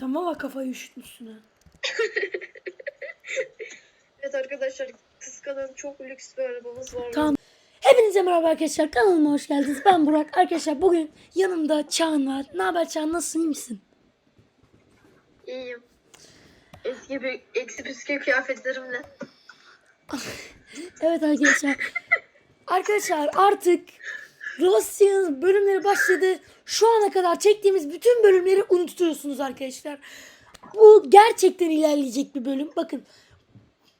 Sen valla kafayı üşütmüşsün ha. Evet arkadaşlar kıskanan çok lüks bir arabamız var. Tamam. Hepinize merhaba arkadaşlar. Kanalıma hoş geldiniz. Ben Burak. Arkadaşlar bugün yanımda Çağan var. Ne haber Çağan? Nasılsın? iyi misin? İyiyim. Eski bir eksi püskü kıyafetlerimle. Evet arkadaşlar. arkadaşlar artık Russian bölümleri başladı. Şu ana kadar çektiğimiz bütün bölümleri unutuyorsunuz arkadaşlar. Bu gerçekten ilerleyecek bir bölüm. Bakın.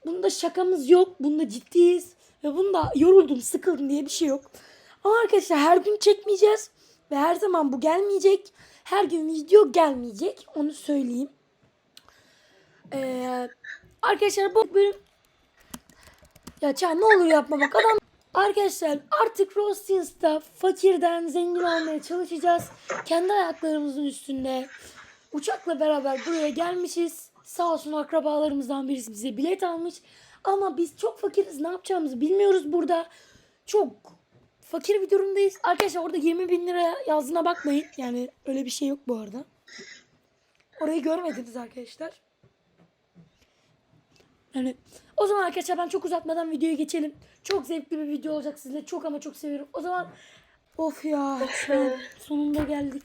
Bunda şakamız yok. Bunda ciddiyiz. Ve bunda yoruldum, sıkıldım diye bir şey yok. Ama arkadaşlar her gün çekmeyeceğiz. Ve her zaman bu gelmeyecek. Her gün video gelmeyecek. Onu söyleyeyim. Ee, arkadaşlar bu bölüm ya Çağ ne olur yapma bak adam. Arkadaşlar artık Rostins'ta fakirden zengin olmaya çalışacağız. Kendi ayaklarımızın üstünde. Uçakla beraber buraya gelmişiz. Sağ olsun akrabalarımızdan birisi bize bilet almış. Ama biz çok fakiriz. Ne yapacağımızı bilmiyoruz burada. Çok fakir bir durumdayız. Arkadaşlar orada 20 bin lira yazdığına bakmayın. Yani öyle bir şey yok bu arada. Orayı görmediniz arkadaşlar. Yani o zaman arkadaşlar ben çok uzatmadan videoya geçelim. Çok zevkli bir video olacak sizle. Çok ama çok seviyorum. O zaman of ya sonunda geldik.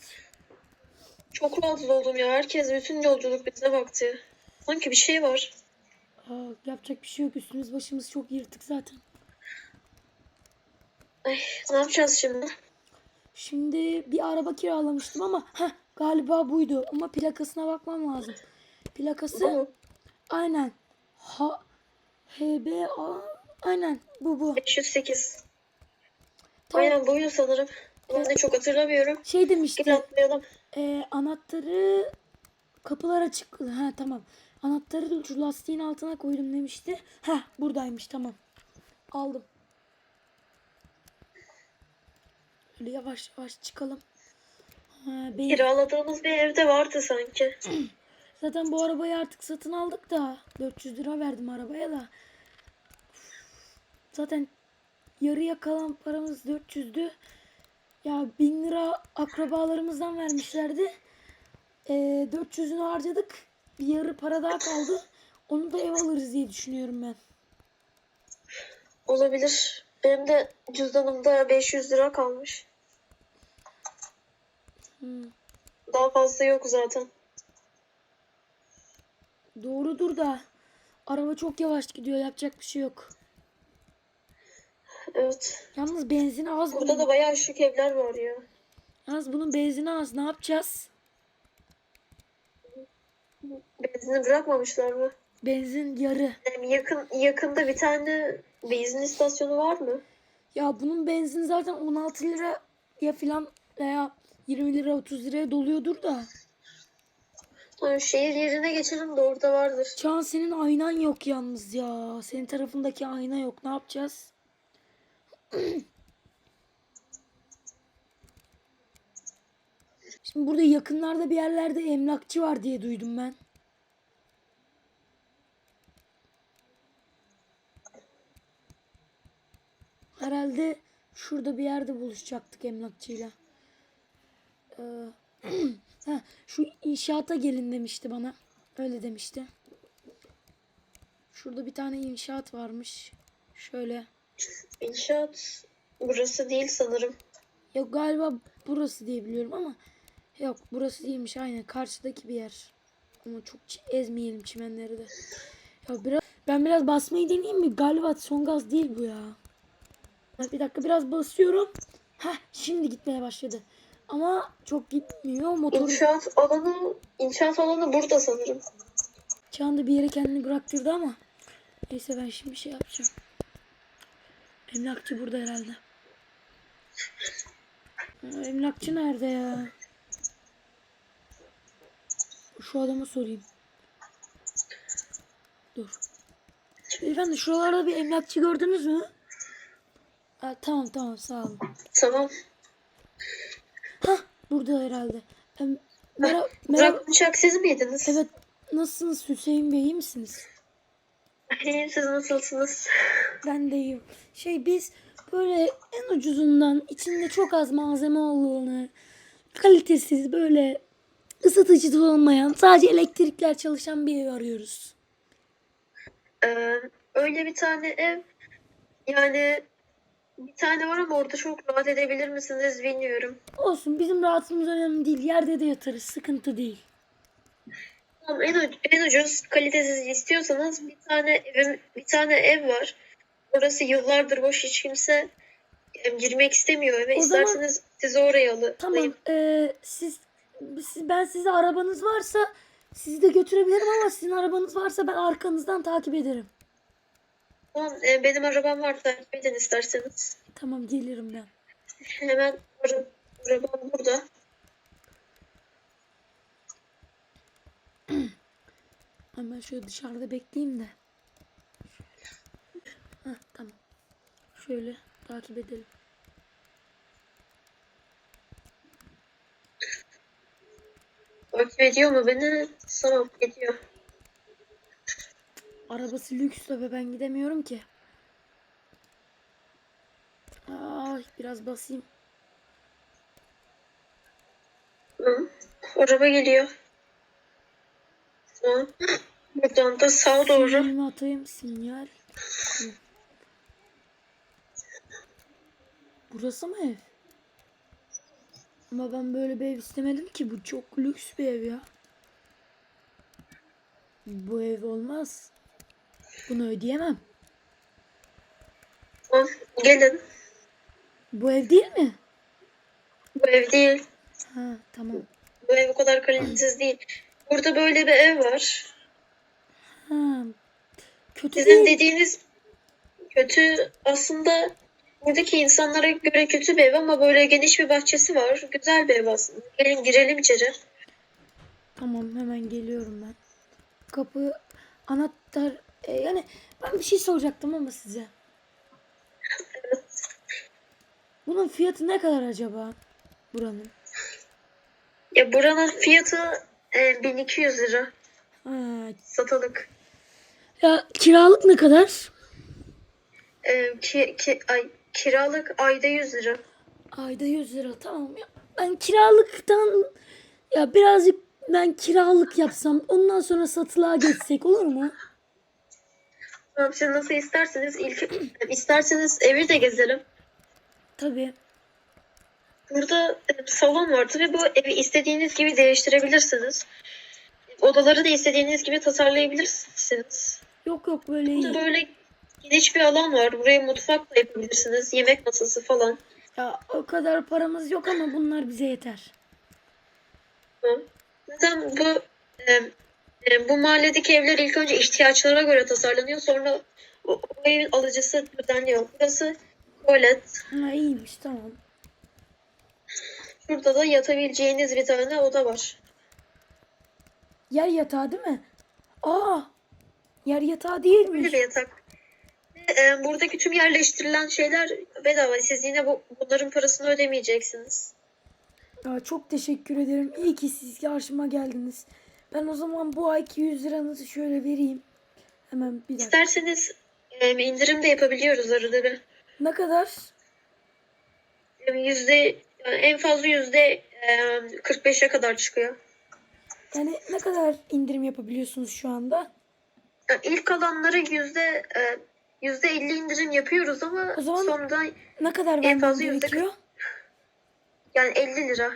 Çok rahatsız oldum ya. Herkes bütün yolculuk bize baktı. Sanki bir şey var. Aa, yapacak bir şey yok. Üstümüz başımız çok yırtık zaten. Ay, ne yapacağız şimdi? Şimdi bir araba kiralamıştım ama heh, galiba buydu. Ama plakasına bakmam lazım. Bu Plakası mu? aynen. Ha HB A aynen bu bu. 508. Tamam. Aynen buydu sanırım. Ben de çok hatırlamıyorum. Şey Gel demişti. atlayalım. E, anahtarı kapılar açık. Ha tamam. Anahtarı şu lastiğin altına koydum demişti. Heh buradaymış tamam. Aldım. Öyle yavaş yavaş çıkalım. Ha, benim- Kiraladığımız bir evde vardı sanki. Zaten bu arabayı artık satın aldık da 400 lira verdim arabaya da. Zaten yarıya kalan paramız 400'dü. Ya 1000 lira akrabalarımızdan vermişlerdi. Ee, 400'ünü harcadık. Bir yarı para daha kaldı. Onu da ev alırız diye düşünüyorum ben. Olabilir. Benim de cüzdanımda 500 lira kalmış. Hmm. Daha fazla yok zaten. Doğrudur da araba çok yavaş gidiyor. Yapacak bir şey yok. Evet. Yalnız benzin az. Burada bunun. da bayağı şık evler var ya. Yalnız bunun benzini az. Ne yapacağız? Benzini bırakmamışlar mı? Benzin yarı. Yani yakın yakında bir tane benzin istasyonu var mı? Ya bunun benzin zaten 16 lira ya filan veya 20 lira 30 liraya doluyordur da. Şehir yerine geçelim de orada vardır. Çağan senin aynan yok yalnız ya. Senin tarafındaki ayna yok. Ne yapacağız? Şimdi burada yakınlarda bir yerlerde emlakçı var diye duydum ben. Herhalde şurada bir yerde buluşacaktık emlakçıyla. Ee, ha, şu inşaata gelin demişti bana. Öyle demişti. Şurada bir tane inşaat varmış. Şöyle. İnşaat burası değil sanırım. Yok galiba burası diye biliyorum ama yok burası değilmiş aynen karşıdaki bir yer. Ama çok ezmeyelim çimenleri de. Ya biraz ben biraz basmayı deneyeyim mi? Galiba son gaz değil bu ya. Ha, Bir dakika biraz basıyorum. Heh şimdi gitmeye başladı. Ama çok gitmiyor. Motoru İnşaat alanı inşaat alanı burada sanırım. Çağında bir yere kendini bıraktırdı ama. Neyse ben şimdi şey yapacağım. Emlakçı burada herhalde. Emlakçı nerede ya? Şu adama sorayım. Dur. Efendim şuralarda bir emlakçı gördünüz mü? Aa, tamam tamam sağ olun. Tamam. Burada herhalde. Em, Merhaba. Burak Uçak siz miydiniz? Evet nasılsınız Hüseyin Bey iyi misiniz? İyiyim siz nasılsınız? Ben de iyiyim. Şey biz böyle en ucuzundan içinde çok az malzeme olduğunu kalitesiz böyle ısıtıcı olmayan sadece elektrikler çalışan bir ev arıyoruz. Ee, öyle bir tane ev yani bir tane var ama orada çok rahat edebilir misiniz bilmiyorum. Olsun bizim rahatımız önemli değil. Yerde de yatarız. Sıkıntı değil. Tamam, en, en ucuz kalitesiz istiyorsanız bir tane evim bir tane ev var. Orası yıllardır boş hiç kimse em, girmek istemiyor eve. O zaman- İsterseniz sizi oraya alı- Tamam. alayım. ee, siz, siz ben size arabanız varsa sizi de götürebilirim ama sizin arabanız varsa ben arkanızdan takip ederim. Tamam, e, benim arabam var takip edin isterseniz. Tamam gelirim ben. Hemen ara- arabam burada. Hemen şöyle dışarıda bekleyeyim de. Heh, tamam. Şöyle takip edelim. Takip ediyor mu beni? Tamam ediyor. Arabası lüks tabi ben gidemiyorum ki. Ay biraz basayım. Hı. Araba geliyor. Tamam. Buradan da sağa doğru. Sinyalimi atayım sinyal. Hı. Burası mı ev? Ama ben böyle bir ev istemedim ki. Bu çok lüks bir ev ya. Bu ev olmaz. Bunu ödeyemem. Tamam, Gelin. Bu ev değil mi? Bu ev değil. Ha tamam. Bu ev o kadar kalitesiz değil. Burada böyle bir ev var. Ha. Kötü Sizin değil. dediğiniz kötü aslında buradaki insanlara göre kötü bir ev ama böyle geniş bir bahçesi var. Güzel bir ev aslında. Gelin girelim içeri. Tamam hemen geliyorum ben. Kapı anahtar e, yani ben bir şey soracaktım ama size. Bunun fiyatı ne kadar acaba buranın? Ya buranın fiyatı e, 1200 lira Ha, satılık. ya kiralık ne kadar? E, ki, ki, ay, kiralık ayda 100 lira. Ayda 100 lira tamam ya. Ben kiralıktan ya birazcık ben kiralık yapsam ondan sonra satılığa geçsek olur mu? Tamam, siz nasıl isterseniz ilk isterseniz evi de gezelim. Tabii. Burada e, salon var. Tabii bu evi istediğiniz gibi değiştirebilirsiniz. Odaları da istediğiniz gibi tasarlayabilirsiniz. Yok yok böyle Burada iyi. böyle geniş bir alan var. Buraya mutfak da yapabilirsiniz. Yemek masası falan. Ya o kadar paramız yok ama bunlar bize yeter. Zaten bu e, bu mahalledeki evler ilk önce ihtiyaçlara göre tasarlanıyor. Sonra o, o evin alıcısı düzenliyor. Burası tuvalet. Ha iyiymiş tamam. Şurada da yatabileceğiniz bir tane oda var. Yer yatağı değil mi? Aa! Yer yatağı değilmiş. Böyle bir yatak. E, buradaki tüm yerleştirilen şeyler bedava. Siz yine bu, bunların parasını ödemeyeceksiniz. Ya çok teşekkür ederim. İyi ki siz karşıma geldiniz. Ben o zaman bu ayki 100 liranızı şöyle vereyim. Hemen bir dakika. İsterseniz e, indirim de yapabiliyoruz arada bir. Ne kadar? Yüzde yani en fazla yüzde e, 45'e kadar çıkıyor. Yani ne kadar indirim yapabiliyorsunuz şu anda? Yani ilk alanlara yüzde e, yüzde 50 indirim yapıyoruz ama O zaman- sonra Ne kadar En vermem fazla yüzde gerekiyor? yani 50 lira.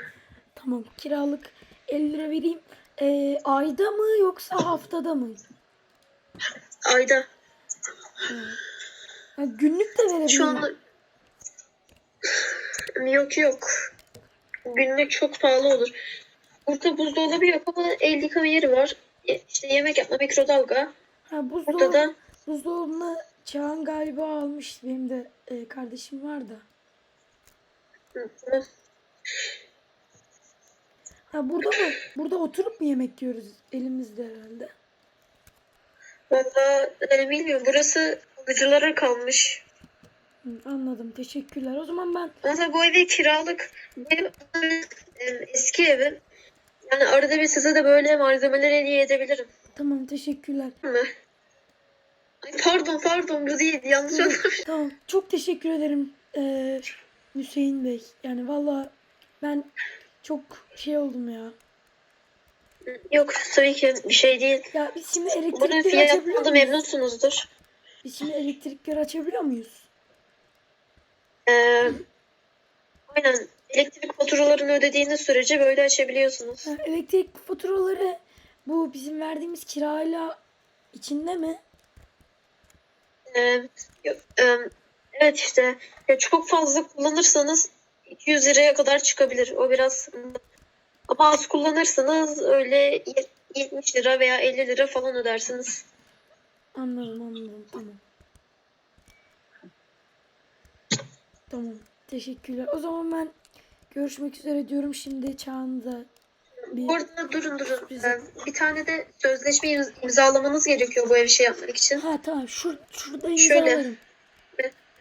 Tamam kiralık 50 lira vereyim. Ee, ayda mı yoksa haftada mı? Ayda. Ha, günlük de verebilirim. Şu anda yok yok. Günlük çok pahalı olur. Burada buzdolabı yok ama el yıkama yeri var. İşte yemek yapma mikrodalga. Ha, Burada buzdolabı, da buzdolabını Çağan galiba almış. Benim de e, kardeşim var da. Hı. Ha burada mı? Burada oturup mu yemek yiyoruz? Elimizde herhalde. Valla e, bilmiyorum. Burası alıcılara kalmış. Hı, anladım. Teşekkürler. O zaman ben Ama bu evi kiralık. Benim e, eski evim. Yani arada bir size de böyle malzemeler hediye edebilirim. tamam teşekkürler. Ay, pardon pardon bu değil. Yanlış anlamışım. Tamam. Çok teşekkür ederim ee, Hüseyin Bey. Yani valla ben Çok şey oldum ya. Yok tabii ki bir şey değil. Ya biz şimdi Umarım elektrikleri açabiliyor da muyuz? memnunsunuzdur. Biz şimdi elektrikleri açabiliyor muyuz? Ee, aynen elektrik faturalarını ödediğiniz sürece böyle açabiliyorsunuz. Ha, elektrik faturaları bu bizim verdiğimiz kirayla içinde mi? Ee, yok, e, evet işte ya çok fazla kullanırsanız 200 liraya kadar çıkabilir. O biraz ama az kullanırsanız öyle ye- 70 lira veya 50 lira falan ödersiniz. Anladım anladım tamam. Tamam teşekkürler. O zaman ben görüşmek üzere diyorum şimdi Çağan'da bir Bu arada durun durun. Ee, bir tane de sözleşme imz- imzalamanız gerekiyor bu ev şey yapmak için. Ha tamam şur şurada Şöyle. imzalarım.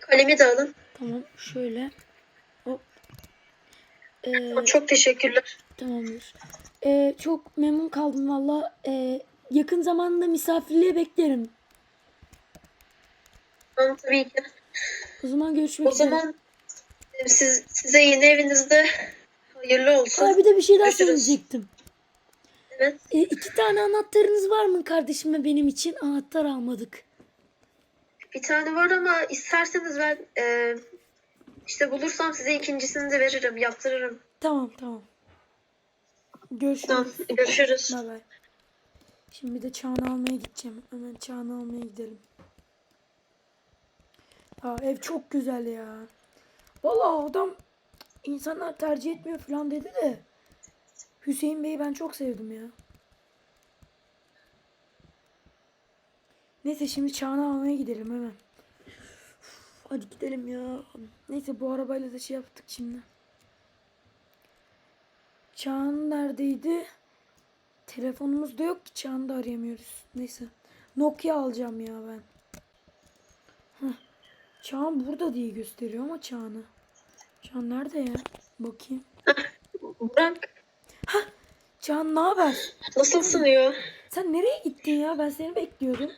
Kalemi de alın. Tamam şöyle. Ee, Çok teşekkürler. tamamdır. Ee, çok memnun kaldım valla. Ee, yakın zamanda misafirliğe beklerim. Tamam, tabii ki. O zaman görüşmek O üzere. zaman e, siz, size yeni evinizde hayırlı olsun. Ha, bir de bir şey daha Görüşürüz. söyleyecektim. Evet. Ee, iki tane anahtarınız var mı kardeşime benim için? Anahtar almadık. Bir tane var ama isterseniz ben e, işte bulursam size ikincisini de veririm, yaptırırım. Tamam tamam. Görüşürüz. Tamam, görüşürüz. Bay bay. Şimdi bir de Çağan'ı almaya gideceğim. Hemen Çağan'ı almaya gidelim. Aa, ev çok güzel ya. Vallahi adam insanlar tercih etmiyor falan dedi de. Hüseyin Bey'i ben çok sevdim ya. Neyse şimdi Çağan'ı almaya gidelim hemen. Hadi gidelim ya. Neyse bu arabayla da şey yaptık şimdi. Çağan neredeydi? Telefonumuz da yok ki Çağan'ı da arayamıyoruz. Neyse. Nokia alacağım ya ben. Heh. Çağan burada diye gösteriyor ama Çağan'ı. Çağan nerede ya? Bakayım. Burak, Çağan ne haber? nasılsın diyor. Sen nereye gittin ya? Ben seni bekliyordum.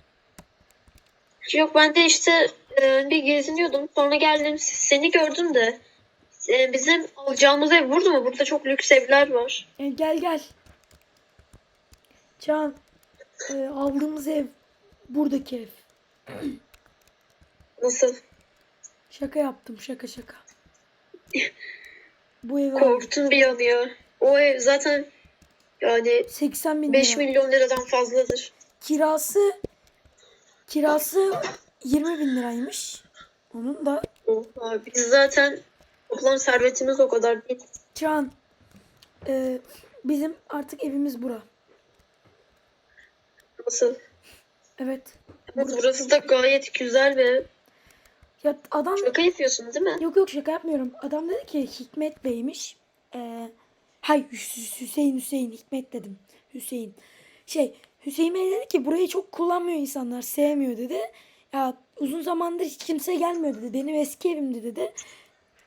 Yok ben de işte e, bir geziniyordum. Sonra geldim seni gördüm de. E, bizim alacağımız ev burada mı? Burada çok lüks evler var. E, gel gel. Çağan e, aldığımız ev buradaki ev. Nasıl? Şaka yaptım şaka şaka. Bu ev Korktun bir an ya. O ev zaten yani 80 bin 5 lira. milyon liradan fazladır. Kirası kirası 20 bin liraymış. Onun da Oha, biz zaten toplam servetimiz o kadar değil. Can e, bizim artık evimiz bura. Nasıl? Evet. Ama burası da gayet güzel ve Ya adam şaka yapıyorsun değil mi? yok yok şaka yapmıyorum. Adam dedi ki Hikmet Bey'miş. E, hay Hüs- Hüseyin Hüseyin Hikmet dedim. Hüseyin. Şey Hüseyin Bey dedi ki burayı çok kullanmıyor insanlar sevmiyor dedi. Ya uzun zamandır hiç kimse gelmiyor dedi. Benim eski evimdi dedi.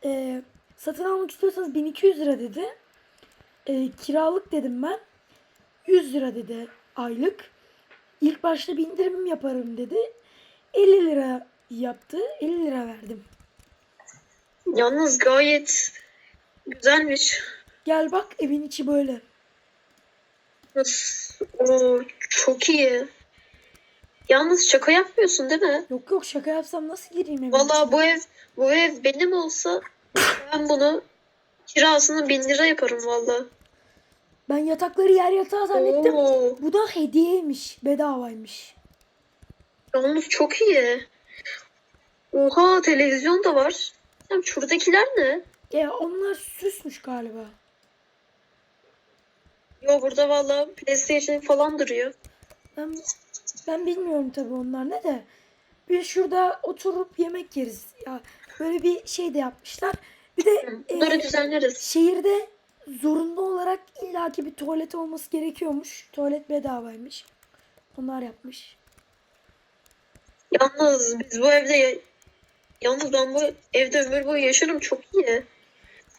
E, satın almak istiyorsanız 1200 lira dedi. E, kiralık dedim ben. 100 lira dedi aylık. İlk başta bir indirim yaparım dedi. 50 lira yaptı. 50 lira verdim. Yalnız gayet güzelmiş. Gel bak evin içi böyle. Oo, çok iyi. Yalnız şaka yapmıyorsun değil mi? Yok yok şaka yapsam nasıl gireyim evin içine? bu ev bu ev benim olsa ben bunu kirasını bin lira yaparım vallahi. Ben yatakları yer yatağı zannettim. Oo, Bu da hediyeymiş. Bedavaymış. yalnız çok iyi. Oha televizyon da var. Sen şuradakiler ne? Ya onlar süsmüş galiba. Yo burada vallahi PlayStation falan duruyor. Ben ben bilmiyorum tabii onlar ne de. Bir şurada oturup yemek yeriz. Ya böyle bir şey de yapmışlar. Bir de Bunları e, düzenleriz. şehirde zorunlu olarak illaki bir tuvalet olması gerekiyormuş. Tuvalet bedavaymış. Onlar yapmış. Yalnız biz bu evde ya- yalnız ben bu evde ömür boyu yaşarım çok iyi.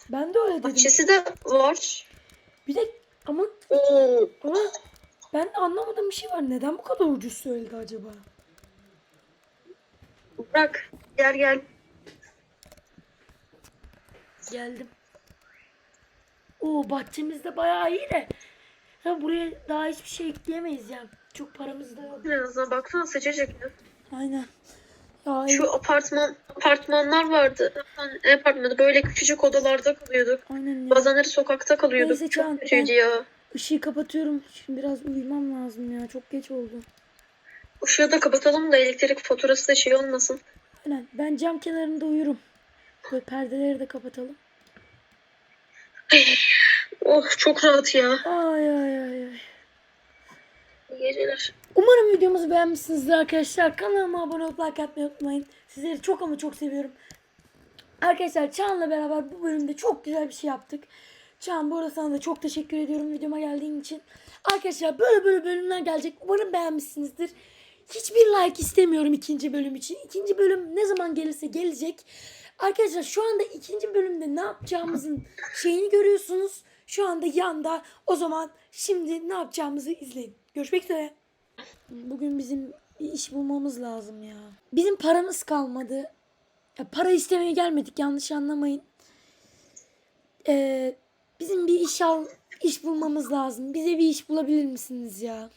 Ben de öyle dedim. Bahçesi de var. Bir de ama Oo, ama ben anlamadığım bir şey var. Neden bu kadar ucuz söyledi acaba? bırak gel gel. Geldim. O bahçemizde bayağı iyi de. Ya buraya daha hiçbir şey ekleyemeyiz ya. Çok paramız da yok. En azından baksana sıcacık ya. Aynen. Ya Şu apartman apartmanlar vardı. Ne apartmanı böyle küçücük odalarda kalıyorduk. aynen ya. Bazenleri sokakta kalıyorduk. Neyse, Can, Çok kötüydü ya. Işığı kapatıyorum. Şimdi biraz uyumam lazım ya. Çok geç oldu. Işığı da kapatalım da elektrik faturası da şey olmasın. Aynen. Ben cam kenarında uyurum. Böyle perdeleri de kapatalım. Oh çok rahat ya. Ay ay ay ay. İyi geceler. Umarım videomuzu beğenmişsinizdir arkadaşlar. Kanalıma abone olup like atmayı unutmayın. Sizleri çok ama çok seviyorum. Arkadaşlar Çağan'la beraber bu bölümde çok güzel bir şey yaptık. Çağan bu arada sana da çok teşekkür ediyorum videoma geldiğin için. Arkadaşlar böyle böyle bölümler gelecek. Umarım beğenmişsinizdir. Hiçbir like istemiyorum ikinci bölüm için. İkinci bölüm ne zaman gelirse gelecek. Arkadaşlar şu anda ikinci bölümde ne yapacağımızın şeyini görüyorsunuz. Şu anda yanda. O zaman şimdi ne yapacağımızı izleyin. Görüşmek üzere. Bugün bizim bir iş bulmamız lazım ya. Bizim paramız kalmadı. Ya para istemeye gelmedik yanlış anlamayın. Ee, bizim bir iş al iş bulmamız lazım. Bize bir iş bulabilir misiniz ya?